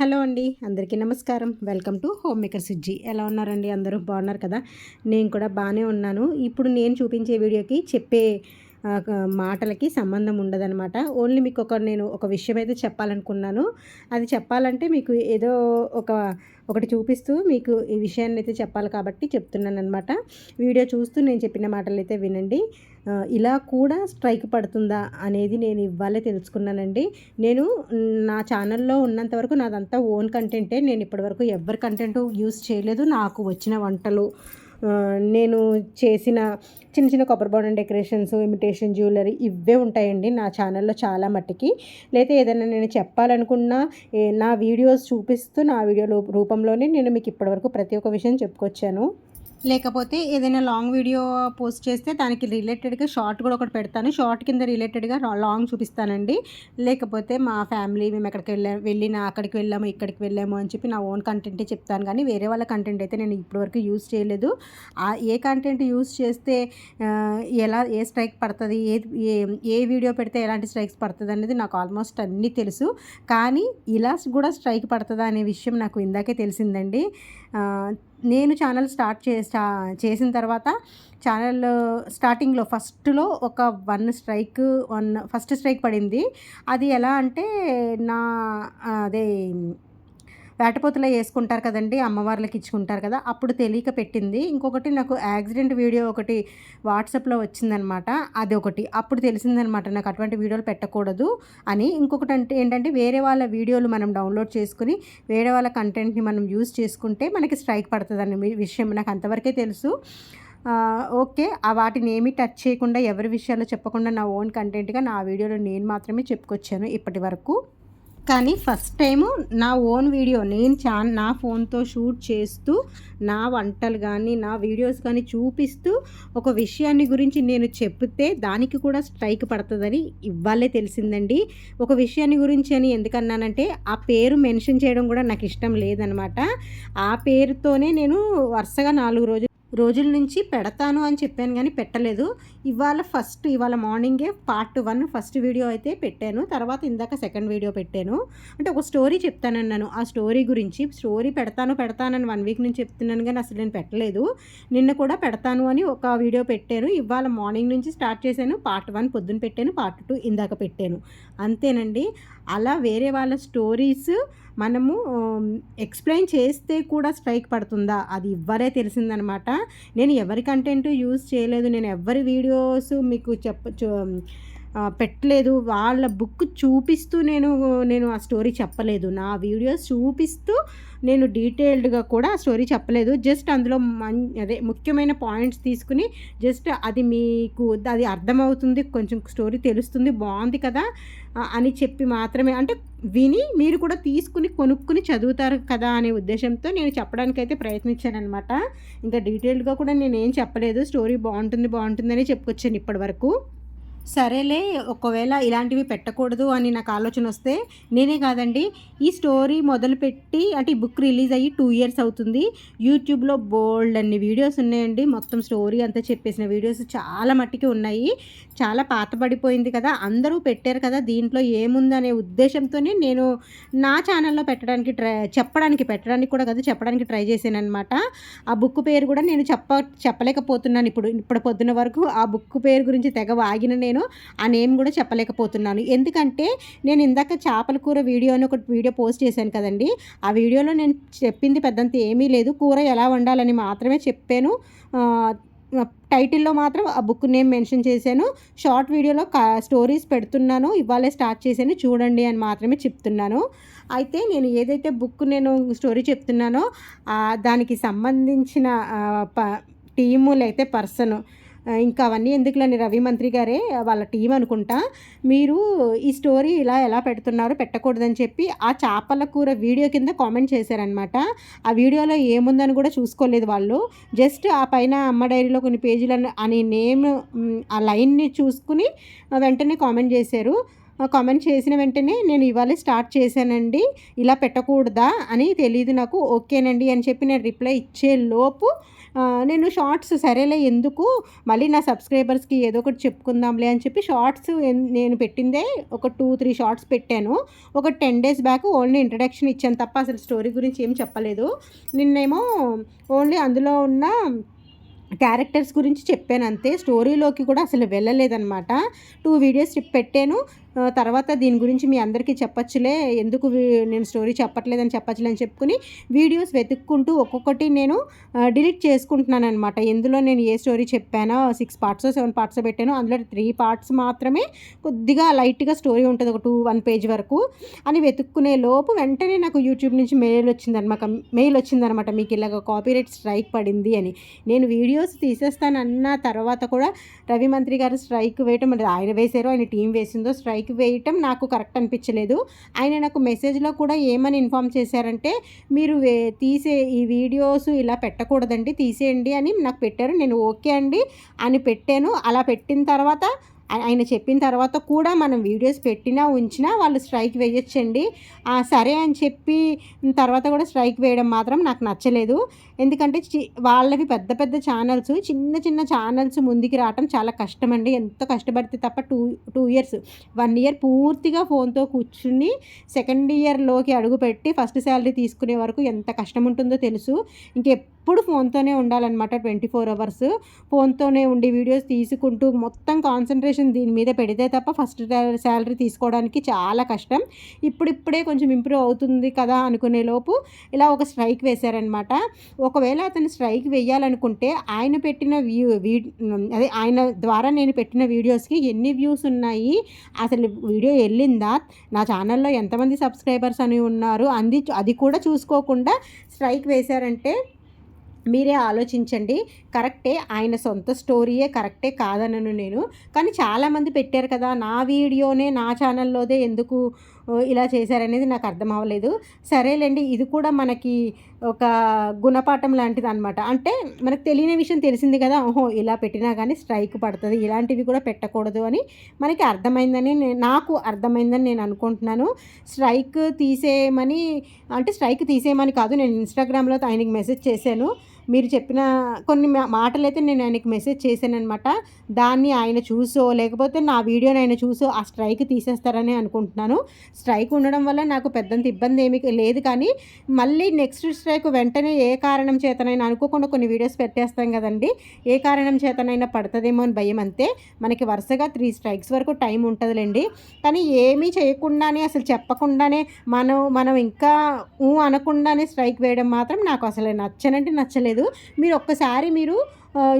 Hello అండి అందరికీ నమస్కారం. Welcome to homemaker Sujji. ఎలా ఉన్నారండి? అందరూ బాగున్నారు కదా? నేను కూడా బాగానే ఉన్నాను. ఇప్పుడు నేను చూపించే వీడియోకి చెప్పే మాటలకి సంబంధం ఉండదన్నమాట. ఓన్లీ మీకు ఒక నేను ఒక విషయం అయితే చెప్పాలనుకున్నాను. అది చెప్పాలంటే మీకు ఏదో ఒక ఒకటి చూపిస్తూ మీకు ఈ విషయాన్ని అయితే చెప్పాలి కాబట్టి చెప్తున్నాను అనమాట వీడియో చూస్తూ నేను చెప్పిన మాటలు అయితే వినండి ఇలా కూడా స్ట్రైక్ పడుతుందా అనేది నేను ఇవ్వాలే తెలుసుకున్నానండి. నేను నా ఛానల్లో ఉన్నంత వరకు నాదంతా ఓన్ కంటెంటే నేను ఇప్పటివరకు ఎవరి కంటెంట్ యూస్ చేయలేదు. నాకు వచ్చిన వంటలు నేను చేసిన చిన్న చిన్న కొబ్బరి బోండం డెకరేషన్స్ ఇమిటేషన్ జ్యువెలరీ ఇవే ఉంటాయండి నా ఛానల్లో చాలా మట్టికి. లేదా ఏదైనా నేను చెప్పాలనుకున్నా నా వీడియోస్ చూపిస్తూ నా వీడియో రూపంలోనే నేను మీకు ఇప్పటివరకు ప్రతి ఒక్క విషయం చెప్పుకొచ్చాను. లేకపోతే ఏదైనా లాంగ్ వీడియో పోస్ట్ చేస్తే దానికి రిలేటెడ్గా షార్ట్ కూడా ఒకటి పెడతాను. షార్ట్ కింద రిలేటెడ్గా లాంగ్ చూపిస్తానండి. లేకపోతే మా ఫ్యామిలీ మేము ఎక్కడికి వెళ్ళా వెళ్ళినా అక్కడికి వెళ్ళాము ఇక్కడికి వెళ్ళాము అని చెప్పి నా ఓన్ కంటెంటే చెప్తాను. కానీ వేరే వాళ్ళ కంటెంట్ అయితే నేను ఇప్పటివరకు యూజ్ చేయలేదు. ఏ కంటెంట్ యూజ్ చేస్తే ఎలా ఏ స్ట్రైక్ పడుతుంది ఏ ఏ ఏ వీడియో పెడితే ఎలాంటి స్ట్రైక్స్ పడుతుంది అనేది నాకు ఆల్మోస్ట్ అన్నీ తెలుసు. కానీ ఇలా కూడా స్ట్రైక్ పడుతుందా అనే విషయం నాకు ఇందాకే తెలిసిందండి. నేను ఛానల్ స్టార్ట్ చే స్టా- చేసిన తర్వాత ఛానల్ స్టార్టింగ్లో ఫస్ట్లో ఒక one strike one first strike పడింది. అది ఎలా అంటే నా అదే వేటపోతులో వేసుకుంటారు కదండి అమ్మవార్లకి ఇచ్చుకుంటారు కదా అప్పుడు తెలియక పెట్టింది. ఇంకొకటి నాకు యాక్సిడెంట్ వీడియో ఒకటి వాట్సాప్లో వచ్చిందనమాట. అది ఒకటి. అప్పుడు తెలిసిందనమాట నాకు అటువంటి వీడియోలు పెట్టకూడదు అని. ఇంకొకటి అంటే ఏంటంటే వేరే వాళ్ళ వీడియోలు మనం డౌన్లోడ్ చేసుకుని వేరే వాళ్ళ కంటెంట్ని మనం యూజ్ చేసుకుంటే మనకి స్ట్రైక్ పడుతుంది అనే విషయం నాకు అంతవరకే తెలుసు. ఓకే. ఆ వాటిని ఏమీ టచ్ చేయకుండా ఎవరి విషయాలు చెప్పకుండా నా ఓన్ కంటెంట్గా నా వీడియోలో నేను మాత్రమే చెప్పుకొచ్చాను ఇప్పటి వరకు. కానీ ఫస్ట్ టైము నా ఓన్ వీడియో నేను చా నా ఫోన్తో షూట్ చేస్తూ నా వంటలు కానీ నా వీడియోస్ కానీ చూపిస్తూ ఒక విషయాన్ని గురించి నేను చెప్తే దానికి కూడా స్ట్రైక్ పడుతుందని ఇవ్వాలే తెలిసిందండి. ఒక విషయాన్ని గురించి అని ఎందుకన్నానంటే ఆ పేరు మెన్షన్ చేయడం కూడా నాకు ఇష్టం లేదనమాట. ఆ పేరుతోనే నేను వరుసగా నాలుగు రోజులు రోజుల నుంచి పెడతాను అని చెప్పాను కానీ పెట్టలేదు. ఇవాళ ఫస్ట్ ఇవాళ మార్నింగే పార్ట్ వన్ ఫస్ట్ వీడియో అయితే పెట్టాను. తర్వాత ఇందాక సెకండ్ వీడియో పెట్టాను. అంటే ఒక స్టోరీ చెప్తానన్నాను. ఆ స్టోరీ గురించి స్టోరీ పెడతాను పెడతానని వన్ వీక్ నుంచి చెప్తున్నాను కానీ అసలు నేను పెట్టలేదు. నిన్న కూడా పెడతాను అని ఒక వీడియో పెట్టాను. ఇవాళ మార్నింగ్ నుంచి స్టార్ట్ చేశాను. పార్ట్ వన్ పొద్దున పెట్టాను పార్ట్ టూ ఇందాక పెట్టాను. అంతేనండి. అలా వేరే వాళ్ళ స్టోరీస్ మనము ఎక్స్ప్లెయిన్ చేస్తే కూడా స్ట్రైక్ పడుతుందా? అది ఇవ్వరే తెలిసిందనమాట. నేను ఎవరి కంటెంట్ యూజ్ చేయలేదు నేను ఎవరి వీడియోస్ మీకు చెప్ప పెట్టలేదు. వాళ్ళ బుక్ చూపిస్తూ నేను నేను ఆ స్టోరీ చెప్పలేదు. నా వీడియోస్ చూపిస్తూ నేను డీటెయిల్డ్గా కూడా ఆ స్టోరీ చెప్పలేదు. జస్ట్ అందులో మన్ అదే ముఖ్యమైన పాయింట్స్ తీసుకుని జస్ట్ అది మీకు అది అర్థమవుతుంది కొంచెం స్టోరీ తెలుస్తుంది బాగుంది కదా అని చెప్పి మాత్రమే. అంటే విని మీరు కూడా తీసుకుని కొనుక్కుని చదువుతారు కదా అనే ఉద్దేశంతో నేను చెప్పడానికైతే ప్రయత్నించాను అనమాట ఇంకా డీటెయిల్డ్గా కూడా నేను ఏం చెప్పలేదు. స్టోరీ బాగుంటుంది బాగుంటుందని చెప్పుకొచ్చాను ఇప్పటి వరకు. సరేలే ఒకవేళ ఇలాంటివి పెట్టకూడదు అని నాకు ఆలోచన వస్తే నేనే కాదండి ఈ స్టోరీ మొదలుపెట్టి అంటే ఈ బుక్ రిలీజ్ అయ్యి టూ ఇయర్స్ అవుతుంది. యూట్యూబ్లో బోల్డ్ అన్ని వీడియోస్ ఉన్నాయండి. మొత్తం స్టోరీ అంతా చెప్పేసిన వీడియోస్ చాలా మట్టికి ఉన్నాయి. చాలా పాతబడిపోయింది కదా అందరూ పెట్టారు కదా దీంట్లో ఏముందనే ఉద్దేశంతోనే నేను నా ఛానల్లో పెట్టడానికి ట్రై చెప్పడానికి పెట్టడానికి కూడా కదా చెప్పడానికి ట్రై చేశాను అనమాట ఆ బుక్ పేరు కూడా నేను చెప్ప చెప్పలేకపోతున్నాను ఇప్పుడు ఇప్పుడు పొద్దున వరకు ఆ బుక్ పేరు గురించి తెగ వాగిన నేను ఆ నేమ్ కూడా చెప్పలేకపోతున్నాను. ఎందుకంటే నేను ఇందాక చేపల కూర వీడియో అని ఒక వీడియో పోస్ట్ చేశాను కదండి. ఆ వీడియోలో నేను చెప్పింది పెద్దంత ఏమీ లేదు. కూర ఎలా వండాలని మాత్రమే చెప్పాను. టైటిల్లో మాత్రం ఆ బుక్ నేమ్ మెన్షన్ చేశాను. షార్ట్ వీడియోలో కా స్టోరీస్ పెడుతున్నాను. ఇవాళే స్టార్ట్ చేశాను. చూడండి అని మాత్రమే చెప్తున్నాను. అయితే నేను ఏదైతే బుక్ నేను స్టోరీ చెప్తున్నానో దానికి సంబంధించిన ప టీము లేకపోతే పర్సన్ ఇంకా అవన్నీ ఎందుకులని రవి మంత్రి గారే వాళ్ళ టీం అనుకుంటా మీరు ఈ స్టోరీ ఇలా ఎలా పెడుతున్నారు పెట్టకూడదని చెప్పి ఆ చేపల కూర వీడియో కింద కామెంట్ చేశారనమాట ఆ వీడియోలో ఏముందని కూడా చూసుకోలేదు వాళ్ళు. జస్ట్ ఆ పైన అమ్మ డైరీలో కొన్ని పేజీలు అని- నేమ్ ఆ లైన్ని చూసుకుని వెంటనే కామెంట్ చేశారు. కామెంట్ చేసిన వెంటనే నేను ఇవాళ స్టార్ట్ చేశానండి ఇలా పెట్టకూడదా అని తెలియదు నాకు ఓకేనండి అని చెప్పి నేను రిప్లై ఇచ్చే లోపు నేను షార్ట్స్ సరేలే ఎందుకు? మళ్ళీ నా సబ్స్క్రైబర్స్కి ఏదో ఒకటి చెప్పుకుందాంలే అని చెప్పి షార్ట్స్ నేను పెట్టిందే ఒక టూ త్రీ షార్ట్స్ పెట్టాను. ఒక ten days back only introduction ఇచ్చాను తప్ప అసలు స్టోరీ గురించి ఏం చెప్పలేదు. నిన్నేమో ఓన్లీ అందులో ఉన్న క్యారెక్టర్స్ గురించి చెప్పాను అంతే. స్టోరీలోకి కూడా అసలు వెళ్ళలేదన్నమాట. టూ వీడియోస్ పెట్టాను. తర్వాత దీని గురించి మీ అందరికీ చెప్పచ్చులే. ఎందుకు నేను స్టోరీ చెప్పట్లేదని చెప్పచ్చులే అని చెప్పుకుని వీడియోస్ వెతుక్కుంటూ ఒక్కొక్కటి నేను డిలీట్ చేసుకుంటున్నాను అనమాట ఎందులో నేను ఏ స్టోరీ చెప్పానో సిక్స్ పార్ట్స్ సెవెన్ పార్ట్స్ పెట్టాను అందులో త్రీ పార్ట్స్ మాత్రమే కొద్దిగా లైట్గా స్టోరీ ఉంటుంది. ఒక టూ వన్ పేజ్ వరకు అని వెతుక్కునే లోపు వెంటనే నాకు యూట్యూబ్ నుంచి మెయిల్ వచ్చిందనమాట మెయిల్ వచ్చిందనమాట మీకు ఇలాగ కాపీరైట్ స్ట్రైక్ పడింది అని. నేను వీడియోస్ తీసేస్తానన్న తర్వాత కూడా రవి మంత్రి గారు స్ట్రైక్ వేయటం అంటే ఆయన వేశారో ఆయన టీం వేసిందో స్ట్రైక్ వేయటం నాకు కరెక్ట్ అనిపించలేదు. ఆయన నాకు మెసేజ్లో కూడా ఏమని ఇన్ఫామ్ చేశారంటే మీరు వే తీసే ఈ వీడియోస్ ఇలా పెట్టకూడదండి తీసేయండి అని నాకు పెట్టారు. నేను ఓకే అండి అని పెట్టాను. అలా పెట్టిన తర్వాత ఆయన చెప్పిన తర్వాత కూడా మనం వీడియోస్ పెట్టినా ఉంచినా వాళ్ళు స్ట్రైక్ వేయొచ్చండి. సరే అని చెప్పి తర్వాత కూడా స్ట్రైక్ వేయడం మాత్రం నాకు నచ్చలేదు. ఎందుకంటే చి- వాళ్ళవి పెద్ద పెద్ద ఛానల్స్ చిన్న చిన్న ఛానల్స్ ముందుకు రావటం చాలా కష్టం అండి ఎంతో కష్టపడితే తప్ప two two years one year పూర్తిగా ఫోన్తో కూర్చుని సెకండ్ ఇయర్లోకి అడుగుపెట్టి ఫస్ట్ శాలరీ తీసుకునే వరకు ఎంత కష్టం ఉంటుందో తెలుసు. ఇంకెప్పుడు ఫోన్తోనే ఉండాలన్నమాట ట్వంటీ ఫోర్ అవర్స్. ఫోన్తోనే ఉండి వీడియోస్ తీసుకుంటూ మొత్తం కాన్సన్ట్రేషన్ దీని మీద పెడితే తప్ప ఫస్ట్ శాలరీ తీసుకోవడానికి చాలా కష్టం. ఇప్పుడిప్పుడే కొంచెం ఇంప్రూవ్ అవుతుంది కదా అనుకునే లోపు ఇలా ఒక స్ట్రైక్ వేశారనమాట. ఒకవేళ అతను స్ట్రైక్ వేయాలనుకుంటే ఆయన పెట్టిన వ్యూ వీ అదే ఆయన ద్వారా నేను పెట్టిన వీడియోస్కి ఎన్ని వ్యూస్ ఉన్నాయి? అసలు వీడియో వెళ్ళిందా? నా ఛానల్లో ఎంతమంది సబ్స్క్రైబర్స్ అని ఉన్నారు? అంది అది కూడా చూసుకోకుండా స్ట్రైక్ వేశారంటే మీరే ఆలోచించండి. కరెక్టే ఆయన సొంత స్టోరీయే కరెక్టే కాదనను నేను. కానీ చాలామంది పెట్టారు కదా నా వీడియోనే నా ఛానల్లోదే ఎందుకు ఇలా చేశారనేది నాకు అర్థం అవ్వలేదు. సరేలేండి ఇది కూడా మనకి ఒక గుణపాఠం లాంటిది అనమాట అంటే మనకు తెలియని విషయం తెలిసింది కదా ఓహో ఇలా పెట్టినా కానీ స్ట్రైక్ పడుతుంది ఇలాంటివి కూడా పెట్టకూడదు అని మనకి అర్థమైందని నాకు అర్థమైందని నేను అనుకుంటున్నాను. స్ట్రైక్ తీసేయమని అంటే స్ట్రైక్ తీసేయమని కాదు నేను ఇన్స్టాగ్రామ్లో ఆయనకి మెసేజ్ చేశాను. మీరు చెప్పిన కొన్ని మా- మాటలైతే నేను ఆయనకి మెసేజ్ చేశాను అనమాట దాన్ని ఆయన చూసో లేకపోతే నా వీడియోని ఆయన చూసో ఆ స్ట్రైక్ తీసేస్తారని అనుకుంటున్నాను. స్ట్రైక్ ఉండడం వల్ల నాకు పెద్దంత ఇబ్బంది ఏమీ లేదు కానీ మళ్ళీ నెక్స్ట్ స్ట్రైక్ వెంటనే ఏ కారణం చేతనైనా అనుకోకుండా కొన్ని వీడియోస్ పెట్టేస్తాం కదండి. ఏ కారణం చేతనైనా పడుతుందేమో అని భయం అంతే. మనకి వరుసగా త్రీ స్ట్రైక్స్ వరకు టైం ఉంటుందిలేండి. కానీ ఏమీ చేయకుండానే అసలు చెప్పకుండానే మనం మనం ఇంకా ఊ అనకుండానే స్ట్రైక్ వేయడం మాత్రం నాకు అసలు నచ్చనంటే నచ్చలేదు. మీరు ఒక్కసారి మీరు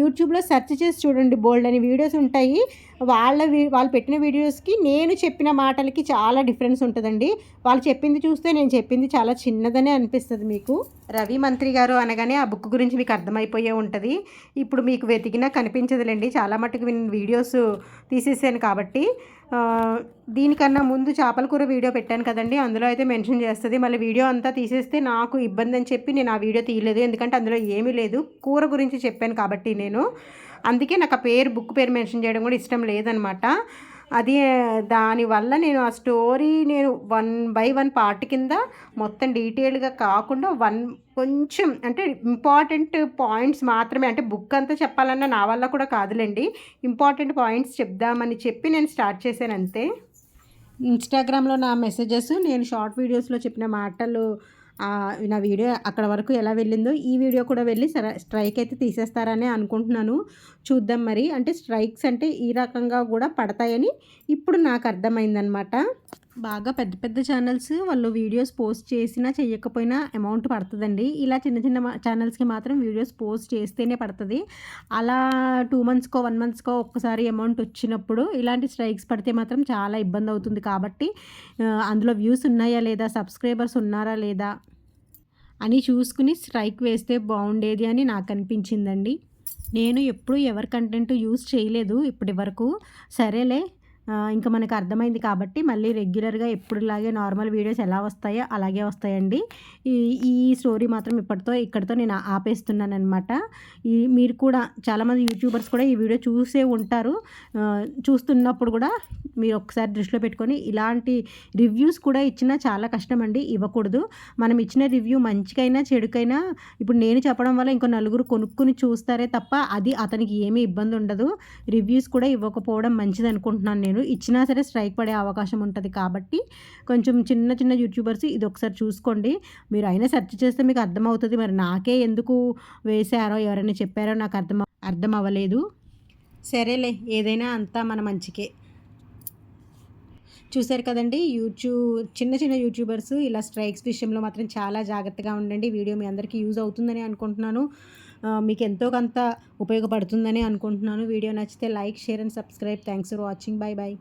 యూట్యూబ్లో సెర్చ్ చేసి చూడండి. బోల్డ్ అని వీడియోస్ ఉంటాయి. వాళ్ళ వాళ్ళు పెట్టిన వీడియోస్కి నేను చెప్పిన మాటలకి చాలా డిఫరెన్స్ ఉంటుందండి. వాళ్ళు చెప్పింది చూస్తే నేను చెప్పింది చాలా చిన్నదనే అనిపిస్తుంది మీకు. రవి మంత్రి గారు అనగానే ఆ బుక్ గురించి మీకు అర్థమైపోయే ఉంటుంది. ఇప్పుడు మీకు వెతికినా కనిపించదులేండి. చాలా మటుకు నేను వీడియోస్ తీసేసాను కాబట్టి. దీనికన్నా ముందు చేపల కూర వీడియో పెట్టాను కదండి. అందులో అయితే మెన్షన్ చేస్తుంది. మళ్ళీ వీడియో అంతా తీసేస్తే నాకు ఇబ్బంది అని చెప్పి నేను ఆ వీడియో తీయలేదు. ఎందుకంటే అందులో ఏమీ లేదు. కూర గురించి చెప్పాను కాబట్టి నేను. అందుకే నాకు ఆ పేరు బుక్ పేరు మెన్షన్ చేయడం కూడా ఇష్టం లేదనమాట. అది దానివల్ల నేను ఆ స్టోరీ నేను వన్ బై వన్ పార్ట్ కింద మొత్తం డీటెయిల్గా కాకుండా వన్ కొంచెం అంటే ఇంపార్టెంట్ పాయింట్స్ మాత్రమే అంటే బుక్ అంతా చెప్పాలన్నా నా వల్ల కూడా కాదులేండి. ఇంపార్టెంట్ పాయింట్స్ చెప్దామని చెప్పి నేను స్టార్ట్ చేశాను అంతే. ఇన్స్టాగ్రామ్లో నా మెసేజెస్ నేను షార్ట్ వీడియోస్లో చెప్పిన మాటలు నా వీడియో అక్కడ వరకు ఎలా వెళ్ళిందో ఈ వీడియో కూడా వెళ్ళి సరే స్ట్రైక్ అయితే తీసేస్తారని అనుకుంటున్నాను. చూద్దాం మరి. అంటే స్ట్రైక్స్ అంటే ఈ రకంగా కూడా పడతాయని ఇప్పుడు నాకు అర్థమైందనమాట బాగా పెద్ద పెద్ద ఛానల్స్ వాళ్ళు వీడియోస్ పోస్ట్ చేసినా చేయకపోయినా అమౌంట్ పడుతుందండి. ఇలా చిన్న చిన్న ఛానల్స్కి మాత్రం వీడియోస్ పోస్ట్ చేస్తేనే పడుతుంది. అలా టూ మంత్స్కో వన్ మంత్స్కో ఒక్కసారి అమౌంట్ వచ్చినప్పుడు ఇలాంటి స్ట్రైక్స్ పడితే మాత్రం చాలా ఇబ్బంది అవుతుంది కాబట్టి అందులో వ్యూస్ ఉన్నాయా లేదా సబ్స్క్రైబర్స్ ఉన్నారా లేదా అని చూసుకుని స్ట్రైక్ వేస్తే బాగుండేది అని నాకు అనిపించిందండి. నేను ఎప్పుడు ఎవరి కంటెంట్ యూస్ చేయలేదు ఇప్పటి వరకు సరేలే ఇంకా మనకు అర్థమైంది కాబట్టి మళ్ళీ రెగ్యులర్గా ఎప్పుడులాగే నార్మల్ వీడియోస్ ఎలా వస్తాయో అలాగే వస్తాయండి. ఈ ఈ స్టోరీ మాత్రం ఇప్పటితో ఇక్కడితో నేను ఆపేస్తున్నానమాట ఈ మీరు కూడా చాలామంది యూట్యూబర్స్ కూడా ఈ వీడియో చూసే ఉంటారు. చూస్తున్నప్పుడు కూడా మీరు ఒకసారి దృష్టిలో పెట్టుకొని ఇలాంటి రివ్యూస్ కూడా ఇచ్చినా చాలా కష్టం అండి ఇవ్వకూడదు. మనం ఇచ్చిన రివ్యూ మంచికైనా చెడుకైనా ఇప్పుడు నేను చెప్పడం వల్ల ఇంకో నలుగురు కొనుక్కుని చూస్తారే తప్ప అది అతనికి ఏమీ ఇబ్బంది ఉండదు రివ్యూస్ కూడా ఇవ్వకపోవడం మంచిది అనుకుంటున్నాను నేను. ఇచ్చినా సరే స్ట్రైక్ పడే అవకాశం ఉంటుంది కాబట్టి కొంచెం చిన్న చిన్న యూట్యూబర్స్ ఇది ఒకసారి చూసుకోండి. మీరు అయినా సెర్చ్ చేస్తే మీకు అర్థమవుతుంది. మరి నాకే ఎందుకు వేశారో ఎవరైనా చెప్పారో నాకు అర్థం అర్థం అవ్వలేదు సరేలే ఏదైనా అంతా మన మంచికే. చూశారు కదండి యూట్యూబ్ చిన్న చిన్న యూట్యూబర్స్ ఇలా స్ట్రైక్స్ విషయంలో మాత్రం చాలా జాగ్రత్తగా ఉండండి. వీడియో మీ అందరికీ యూజ్ అవుతుందని అనుకుంటున్నాను. మీకు ఎంతో కొంత ఉపయోగపడుతుందని అనుకుంటున్నాను. వీడియో నచ్చితే like share and subscribe. Thanks for watching. Bye bye